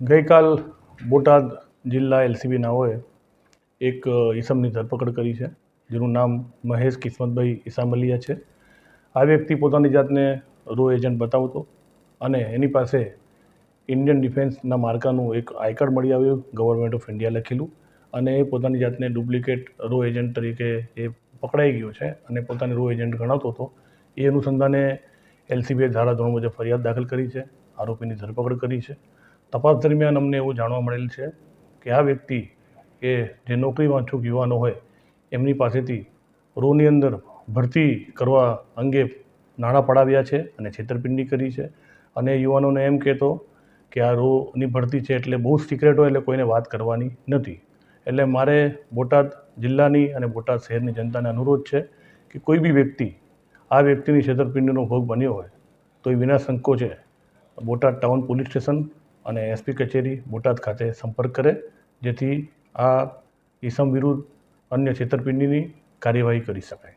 ગઈકાલ બોટાદ જિલ્લા એલસીબી નાઓએ એક ઈસમની ધરપકડ કરી છે, જેનું નામ મહેશ કિસ્મતભાઈ ઈસામલિયા છે. આ વ્યક્તિ પોતાની જાતને રો એજન્ટ બતાવતો અને એની પાસે ઇન્ડિયન ડિફેન્સના માર્કાનું એક આઈ કાર્ડ મળી આવ્યું, ગવર્મેન્ટ ઓફ ઇન્ડિયા લખેલું અને એ પોતાની જાતને ડુપ્લિકેટ રો એજન્ટ તરીકે એ પકડાઈ ગયો છે અને પોતાની રો એજન્ટ ગણાવતો હતો. એ અનુસંધાને એલસીબીએ ધારાધોરણ મુજબ ફરિયાદ દાખલ કરી છે. આરોપીની ધરપકડ કરી છે. તપાસ દરમિયાન અમને એવું જાણવા મળેલ છે કે આ વ્યક્તિ કે જે નોકરી વાંચુક યુવાનો હોય, એમની પાસેથી રોની અંદર ભરતી કરવા અંગે નાણાં પડાવ્યા છે અને છેતરપિંડી કરી છે. અને યુવાનોને એમ કહેતો કે આ રોની ભરતી છે એટલે બહુ સિક્રેટ હોય એટલે કોઈને વાત કરવાની નથી. એટલે મારે બોટાદ જિલ્લાની અને બોટાદ શહેરની જનતાને અનુરોધ છે કે કોઈ બી વ્યક્તિ આ વ્યક્તિની છેતરપિંડીનો ભોગ બન્યો હોય તો એ વિના સંકોચે બોટાદ ટાઉન પોલીસ સ્ટેશન અને એસપી કચેરી બોટાદ ખાતે સંપર્ક કરે, જેથી આ ઈસમ વિરુદ્ધ અન્ય છેતરપિંડીની કાર્યવાહી કરી શકાય.